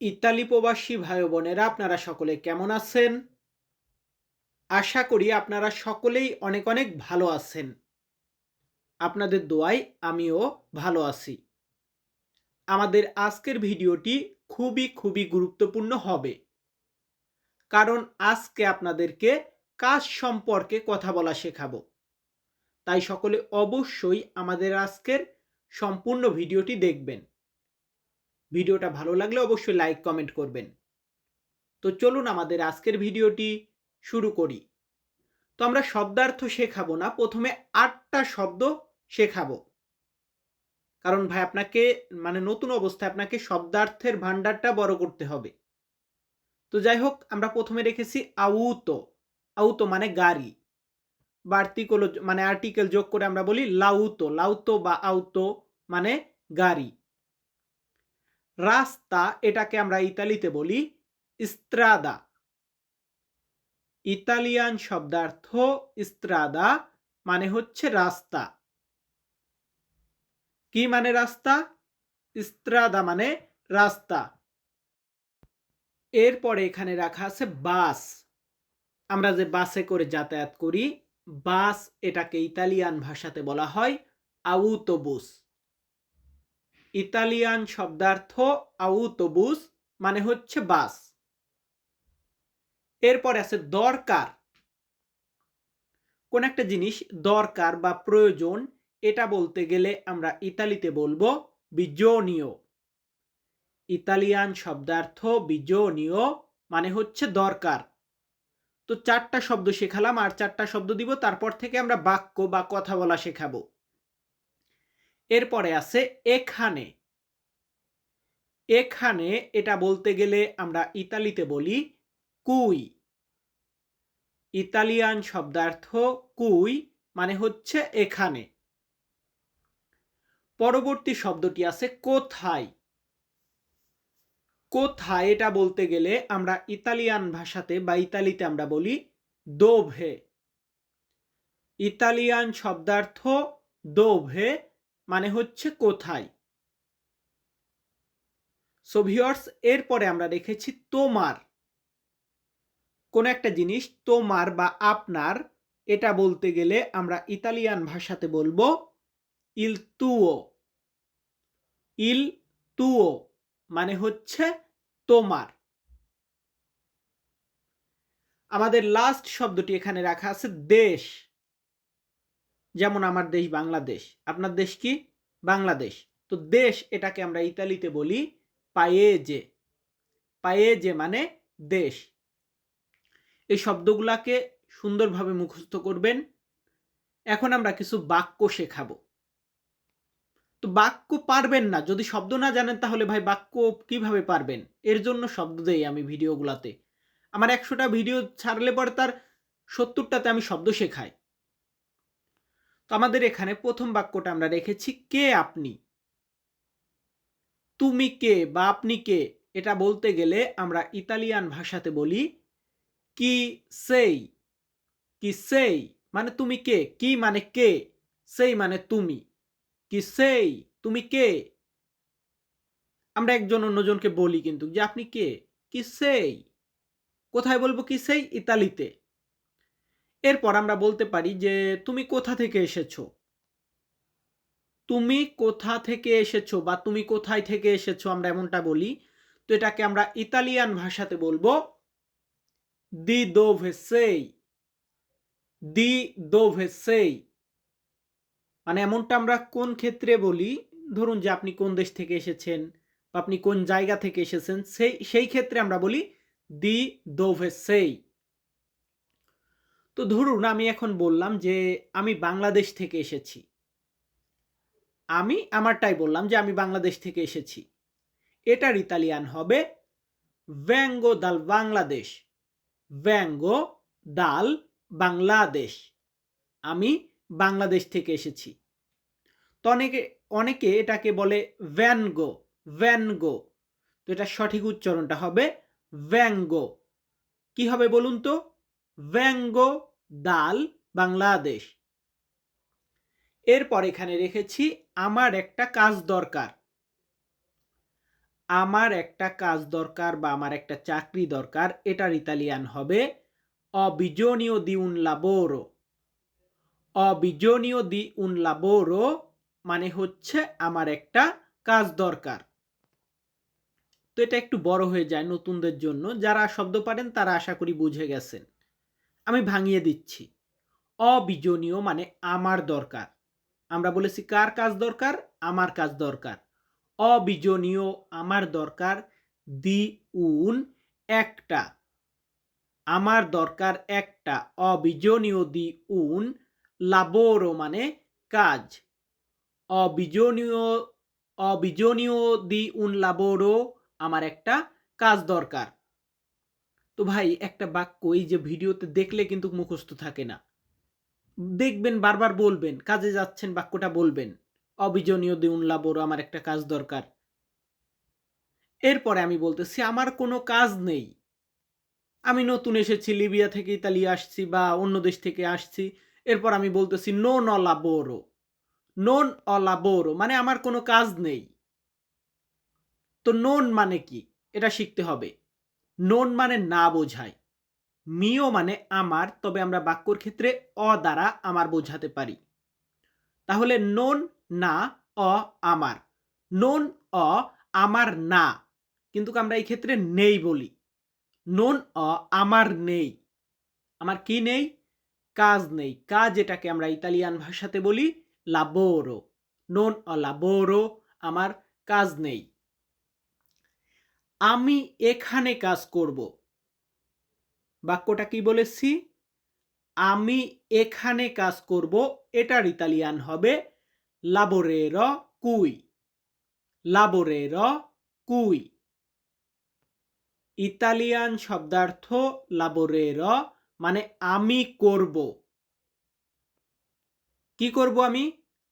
Italy প্রবাসী ভাই বোনেরা, আপনারা সকলে কেমন আছেন? আশা করি আপনারা সকলেই অনেক অনেক ভালো আছেন। আপনাদের দোয়ায় আমিও ভালো আছি। আমাদের আজকের ভিডিওটি খুবই খুবই গুরুত্বপূর্ণ হবে। কারণ আজকে আপনাদেরকে কাজ সম্পর্কে কথা বলা শেখাবো। তাই সকলে অবশ্যই আমাদের আজকের সম্পূর্ণ ভিডিওটি দেখবেন। ভিডিওটা ভালো লাগলে অবশ্যই লাইক কমেন্ট করবেন। তো চলুন আমাদের আজকের ভিডিওটি শুরু করি। তো আমরা শব্দার্থ শেখাবো না, প্রথমে আটটা শব্দ শেখাবো। কারণ ভাই, আপনাকে মানে নতুন অবস্থায় আপনাকে শব্দার্থের ভান্ডারটা বড় করতে হবে। তো যাই হোক, আমরা প্রথমে রেখেছি আউতো। আউতো মানে গাড়ি। বাড়তি কোনো মানে আর্টিকেল যোগ করে আমরা বলি লাউতো। লাউতো বা আউতো মানে গাড়ি। রাস্তা এটাকে আমরা ইতালিতে বলি ইস্ত্রাদা। ইতালিয়ান শব্দার্থ ইস্ত্রাদা মানে হচ্ছে রাস্তা। কি মানে রাস্তা? ইস্ত্রাদা মানে রাস্তা। এরপরে এখানে রাখা আছে বাস। আমরা যে বাসে করে যাতায়াত করি, বাস এটাকে ইতালিয়ান ভাষাতে বলা হয় আউতোবুস। ইতালিয়ান শব্দার্থ আউতোবুস মানে হচ্ছে বাস। এরপর আছে দরকার। কোন একটা জিনিস দরকার বা প্রয়োজন, এটা বলতে গেলে আমরা ইতালিতে বলব বিজনীয়। ইতালিয়ান শব্দার্থ বিজনীয় মানে হচ্ছে দরকার। তো চারটা শব্দ শেখালাম, আর চারটা শব্দ দিব, তারপর থেকে আমরা বাক্য বা কথা বলা শেখাবো। এরপরে আছে এখানে। এখানে এটা বলতে গেলে আমরা ইতালিতে বলি কুই। ইতালিয়ান শব্দার্থ কুই মানে হচ্ছে এখানে। পরবর্তী শব্দটি আছে কোথায়। কোথায় এটা বলতে গেলে আমরা ইতালিয়ান ভাষাতে বা ইতালিতে আমরা বলি দোভে। ইতালিয়ান শব্দার্থ দোভে মানে হচ্ছে কোথায়? সো ভিওর্স এরপরে আমরা রেখেছি তোমার। কোন একটা জিনিস, তোমার বা আপনার, এটা বলতে গেলে আমরা ইতালিয়ান ভাষাতে বলব ইল তুও। ইল তুও মানে হচ্ছে তোমার। আমাদের লাস্ট শব্দটি এখানে রাখা আছে দেশ। যেমন আমার দেশ বাংলাদেশ, আপনার দেশ কি? বাংলাদেশ। তো দেশ এটাকে আমরা ইতালিতে বলি পায়েজে পায়েজে মানে দেশ। এই শব্দগুলাকে সুন্দরভাবে মুখস্থ করবেন। এখন আমরা কিছু বাক্য শেখাবো। তো বাক্য পারবেন না। যদি শব্দ না জানেন তাহলে ভাই বাক্য কীভাবে পারবেন? এর জন্য শব্দ দেই আমি ভিডিওগুলাতে। আমার একশোটা ভিডিও ছাড়লে পরে তার সত্তরটাতে আমি শব্দ শেখাই। তো আমাদের এখানে প্রথম বাক্যটা আমরা রেখেছি, কে আপনি? তুমি কে বা আপনি কে? এটা বলতে গেলে আমরা ইতালিয়ান ভাষাতে বলি, কি সেই? কি সেই? মানে তুমি কে? কি মানে কে? সেই মানে তুমি। কি সেই? তুমি কে? আমরা একজন অন্যজনকে বলি কিন্তু, যে আপনি কে? কি সেই? কোথায় বলব কি সেই? ইতালিতে। এরপর আমরা বলতে পারি যে, তুমি কোথা থেকে এসেছ? তুমি কোথা থেকে এসেছ বা তুমি কোথায় থেকে এসেছ আমরা এমনটা বলি। তো এটাকে আমরা ইতালিয়ান ভাষাতে বলব দি দোভেসেই দি দোভেসেই মানে এমনটা আমরা কোন ক্ষেত্রে বলি? ধরুন যে আপনি কোন দেশ থেকে এসেছেন বা আপনি কোন জায়গা থেকে এসেছেন, সেই সেই ক্ষেত্রে আমরা বলি দি দোভেসেই তো ধরুন আমি এখন বললাম যে আমি বাংলাদেশ থেকে এসেছি। আমি আমারটাই বললাম যে আমি বাংলাদেশ থেকে এসেছি। এটার ইতালিয়ান হবে ভ্যাঙ্গো দাল বাংলাদেশ ভ্যাঙ্গো দাল বাংলাদেশ আমি বাংলাদেশ থেকে এসেছি। তো অনেকে অনেকে এটাকে বলে ভ্যানগো ভ্যানগো তো এটা সঠিক উচ্চারণটা হবে ভ্যাঙ্গো কি হবে বলুন তো? ভ্যাঙ্গো দাল, বাংলাদেশ। এরপর এখানে রেখেছি, আমার একটা কাজ দরকার। আমার একটা কাজ দরকার বা আমার একটা চাকরি দরকার, এটার ইতালিয়ান হবে অবিজনীয় দি উন লাবোরো অবিজনীয় দি উন লাবোরো মানে হচ্ছে আমার একটা কাজ দরকার। তো এটা একটু বড় হয়ে যায় নতুনদের জন্য, যারা শব্দ পারেন তারা আশা করি বুঝে গেছেন। ভাঙিয়ে দিচ্ছি। অবিজনীয় মানে আমার দরকার। আমরা বলেছি, কার কাজ দরকার? আমার কাজ দরকার। অবিজনীয়, আমার দরকার দি উন একটা। আমার দরকার একটা। অবিজনীয় দি উন লাবোরো মানে কাজ। অবিজনীয় অবিজনীয় দি উন লাবোরো আমার একটা কাজ দরকার। তো ভাই, একটা বাক্য, এই যে ভিডিওতে দেখলে কিন্তু মুখস্থ থাকে না। দেখবেন, বারবার বলবেন, কাজে যাচ্ছেন, বাক্যটা বলবেন। অবিজনীয় দিউন লাবোরো, আমার একটা কাজ দরকার। এরপরে আমি বলতেছি, আমার কোনো কাজ নেই। আমি নতুন এসেছি, লিবিয়া থেকে ইতালি আসছি বা অন্য দেশ থেকে আসছি। এরপর আমি বলতেছি, নোন অলাবোরো নোন অলাবোরো মানে আমার কোনো কাজ নেই। তো নোন মানে কি? এটা শিখতে হবে। নোন মানে না বোঝায়। মিও মানে আমার, তবে আমরা বাক্যর ক্ষেত্রে অ দ্বারা আমার বোঝাতে পারি। তাহলে নোন না, অ আমার। নোন অ আমার না, কিন্তু আমরা এই ক্ষেত্রে নেই বলি। নোন অ আমার নেই। আমার কি নেই? কাজ নেই। কাজ এটাকে আমরা ইতালিয়ান ভাষাতে বলি লাবোরো নোন অ লাবোরো আমার কাজ নেই। আমি এখানে কাজ করব। বাক্যটা কি বলেছি? আমি এখানে কাজ করব, এটার ইতালিয়ান হবে লাবোরের কুই লাবোরের কুই ইতালিয়ান শব্দার্থ লাবোরের মানে আমি করব। কি করব আমি?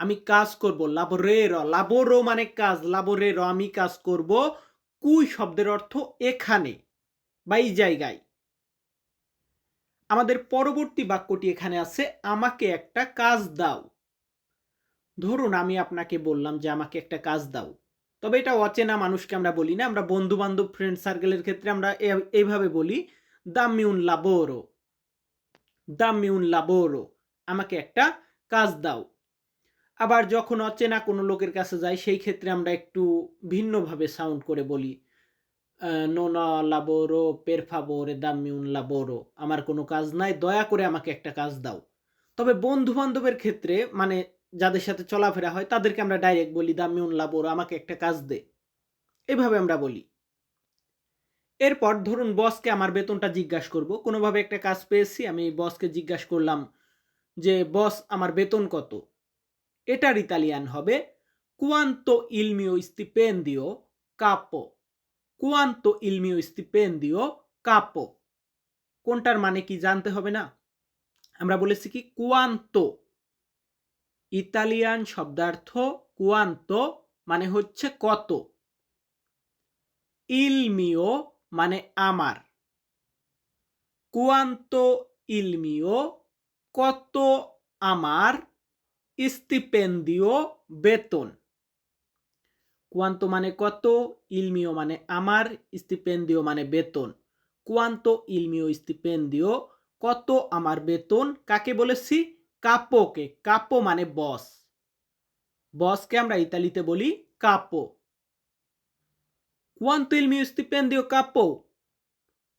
আমি কাজ করব লাবোরের লাবোরো মানে কাজ লাবোরের আমি কাজ করব। কুই শব্দের অর্থ এখানে বা এই জায়গায়। আমাদের পরবর্তী বাক্যটি এখানে আছে, আমাকে একটা কাজ দাও। ধরুন আমি আপনাকে বললাম যে, আমাকে একটা কাজ দাও। তবে এটা অচেনা মানুষকে আমরা বলি না, আমরা বন্ধু বান্ধব ফ্রেন্ড সার্কেলের ক্ষেত্রে আমরা এইভাবে বলি, দামিউন লাবোরো দামিউন লাবোরো, আমাকে একটা কাজ দাও। আবার যখন অচেনা কোনো লোকের কাছে যাই, সেই ক্ষেত্রে আমরা একটু ভিন্নভাবে সাউন্ড করে বলি নোনা লাবোরো পের ফাবোরে দামিউন লাবোরো আমার কোনো কাজ নাই, দয়া করে আমাকে একটা কাজ দাও। তবে বন্ধু বান্ধবের ক্ষেত্রে মানে যাদের সাথে চলাফেরা হয়, তাদেরকে আমরা ডাইরেক্ট বলি দামিউন লাবোরো আমাকে একটা কাজ দে। এভাবে আমরা বলি। এরপর ধরুন বসকে আমার বেতনটা জিজ্ঞাসা করব, কোনোভাবে একটা কাজ পেয়েছি? আমি বসকে জিজ্ঞাসা করলাম যে, বস, আমার বেতন কত? এটার ইতালিয়ান হবে কুয়ান্তো ইলমিও স্তিপেন্দিও কাপো কুয়ান্তো ইলমিও স্তিপেন্দিও কাপো কোনটার মানে কি জানতে হবে না? আমরা বলেছি কি কুয়ান্তো ইতালিয়ান শব্দার্থ কুয়ান্তো মানে হচ্ছে কত। ইলমিও মানে আমার। কুয়ান্তো ইলমিও কত আমার? স্টিপেন্দিও বেতন কুয়ান্তো মানে কত ইলমিও মানে আমার স্টিপেন্দিও মানে বেতন কুয়ান্তো ইলমিও স্টিপেন্দিও কত আমার বেতন কাকে বলেছি কাপোকে কাপো মানে বস বসকে আমরা ইতালিতে বলি কাপো কুয়ান্তো ইলমিও স্টিপেন্দিও কাপো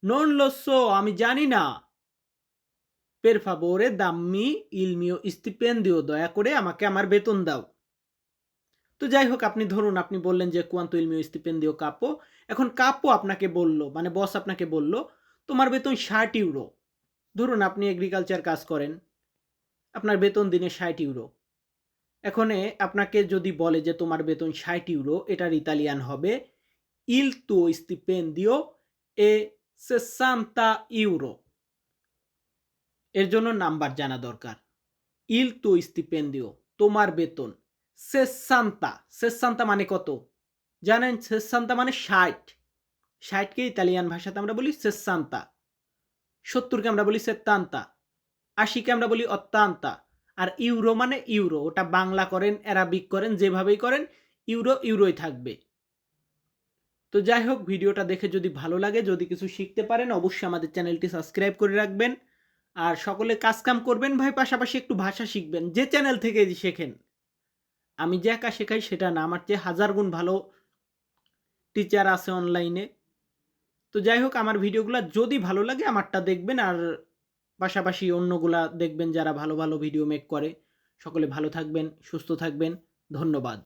নন লোসো আমি জানি না পের ফাবোরে দাম্মি ইলমিও স্টিপেন্দিও দয়া করে আমাকে আমার বেতন দাও। তো যাই হোক, আপনি ধরুন, আপনি বললেন যে কুয়ান্তো ইলমিও স্টিপেন্দিও কাপো। এখন কাপো আপনাকে বলল মানে বস আপনাকে বলল, তোমার বেতন ষাট ইউরো ধরুন, আপনি এগ্রিকালচার কাজ করেন, আপনার বেতন দিনে ষাট ইউরো এখানে আপনাকে যদি বলে যে তোমার বেতন ষাট ইউরো এটার ইতালিয়ান হবে ইল তো স্টিপেন্দিও এ সেসান্তা ইউরো এর জন্য নাম্বার জানা দরকার। ইল তো স্টিপেন্দিও, তোমার বেতন। সেসান্তা সেসান্তা মানে কত? জানেন, সেসান্তা মানে ষাট। ষাটকে ইতালিয়ান ভাষাতে আমরা বলি সেসান্তা। সত্তরকে আমরা বলি সেত্তান্তা আশিকে আমরা বলি অত্যান্তা আর ইউরো মানে ইউরো, ওটা বাংলা করেন, অ্যারাবিক করেন, যেভাবেই করেন, ইউরো, ইউরোই থাকবে। তো যাই হোক, ভিডিওটা দেখে যদি ভালো লাগে, যদি কিছু শিখতে পারেন, অবশ্যই আমাদের চ্যানেলটি সাবস্ক্রাইব করে রাখবেন। আর সকলে কাজকাম করবেন ভাই, পাশাপাশি একটু ভাষা শিখবেন। যে চ্যানেল থেকে শেখেন। আমি যে একা শেখাই সেটা না, আমার চেয়ে হাজার গুণ ভালো টিচার আছে অনলাইনে তো যাই হোক, আমার ভিডিওগুলো যদি ভালো লাগে, আমারটা দেখবেন। আর পাশাপাশি অন্যগুলা দেখবেন যারা ভালো ভালো ভিডিও মেক করে। সকলে ভালো থাকবেন, সুস্থ থাকবেন। ধন্যবাদ।